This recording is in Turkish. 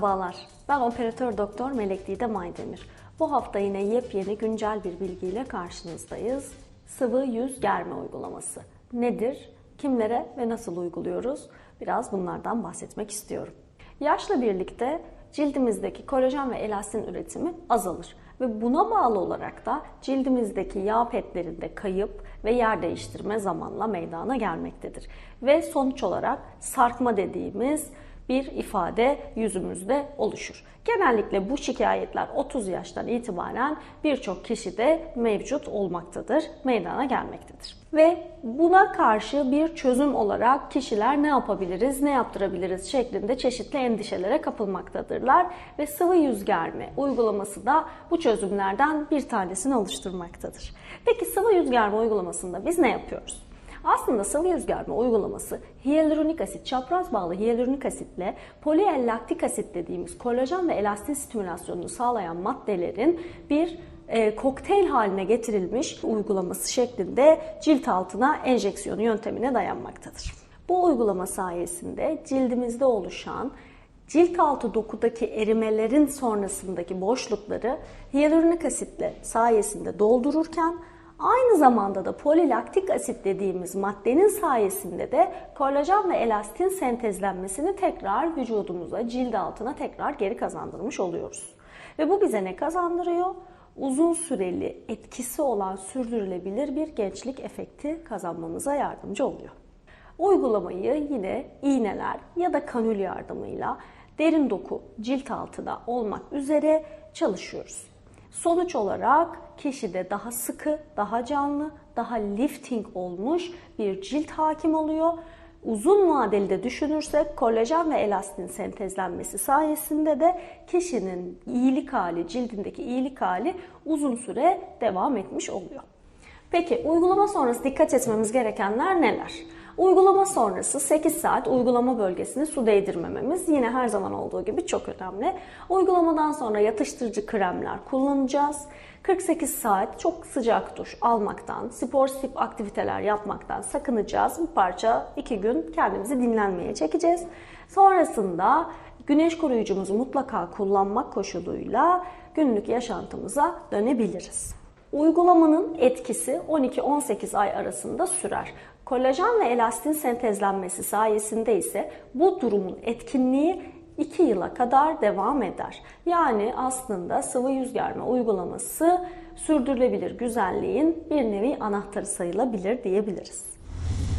Merhabalar, ben operatör doktor Melek Didem Aydemir. Bu hafta yine yepyeni güncel bir bilgiyle karşınızdayız. Sıvı yüz germe uygulaması. Nedir? Kimlere ve nasıl uyguluyoruz? Biraz bunlardan bahsetmek istiyorum. Yaşla birlikte cildimizdeki kolajen ve elastin üretimi azalır ve buna bağlı olarak da cildimizdeki yağ petlerinde kayıp ve yer değiştirme zamanla meydana gelmektedir. Ve sonuç olarak sarkma dediğimiz bir ifade yüzümüzde oluşur. Genellikle bu şikayetler 30 yaştan itibaren birçok kişide mevcut olmaktadır, meydana gelmektedir. Ve buna karşı bir çözüm olarak kişiler ne yapabiliriz, ne yaptırabiliriz şeklinde çeşitli endişelere kapılmaktadırlar ve sıvı yüz germe uygulaması da bu çözümlerden bir tanesini oluşturmaktadır. Peki sıvı yüz germe uygulamasında biz ne yapıyoruz? Aslında sıvı yüz germe uygulaması hyaluronik asit, çapraz bağlı hyaluronik asitle poliellaktik asit dediğimiz kolajen ve elastin stimülasyonunu sağlayan maddelerin bir e, kokteyl haline getirilmiş uygulaması şeklinde cilt altına enjeksiyonu yöntemine dayanmaktadır. Bu uygulama sayesinde cildimizde oluşan cilt altı dokudaki erimelerin sonrasındaki boşlukları hyaluronik asitle sayesinde doldururken Aynı zamanda da polilaktik asit dediğimiz maddenin sayesinde de kolajen ve elastin sentezlenmesini tekrar vücudumuza, cilt altına tekrar geri kazandırmış oluyoruz. Ve bu bize ne kazandırıyor? Uzun süreli etkisi olan sürdürülebilir bir gençlik efekti kazanmamıza yardımcı oluyor. Uygulamayı yine iğneler ya da kanül yardımıyla derin doku cilt altına olmak üzere çalışıyoruz. Sonuç olarak kişide daha sıkı, daha canlı, daha lifting olmuş bir cilt hakim oluyor. Uzun vadeli de düşünürsek kolajen ve elastin sentezlenmesi sayesinde de kişinin iyilik hali, cildindeki iyilik hali uzun süre devam etmiş oluyor. Peki uygulama sonrası dikkat etmemiz gerekenler neler? Uygulama sonrası 8 saat uygulama bölgesini su değdirmememiz yine her zaman olduğu gibi çok önemli. Uygulamadan sonra yatıştırıcı kremler kullanacağız. 48 saat çok sıcak duş almaktan, spor tip aktiviteler yapmaktan sakınacağız. Bir parça 2 gün kendimizi dinlenmeye çekeceğiz. Sonrasında güneş koruyucumuzu mutlaka kullanmak koşuluyla günlük yaşantımıza dönebiliriz. Uygulamanın etkisi 12-18 ay arasında sürer. Kolajen ve elastin sentezlenmesi sayesinde ise bu durumun etkinliği 2 yıla kadar devam eder. Yani aslında sıvı yüz germe uygulaması sürdürülebilir güzelliğin bir nevi anahtarı sayılabilir diyebiliriz.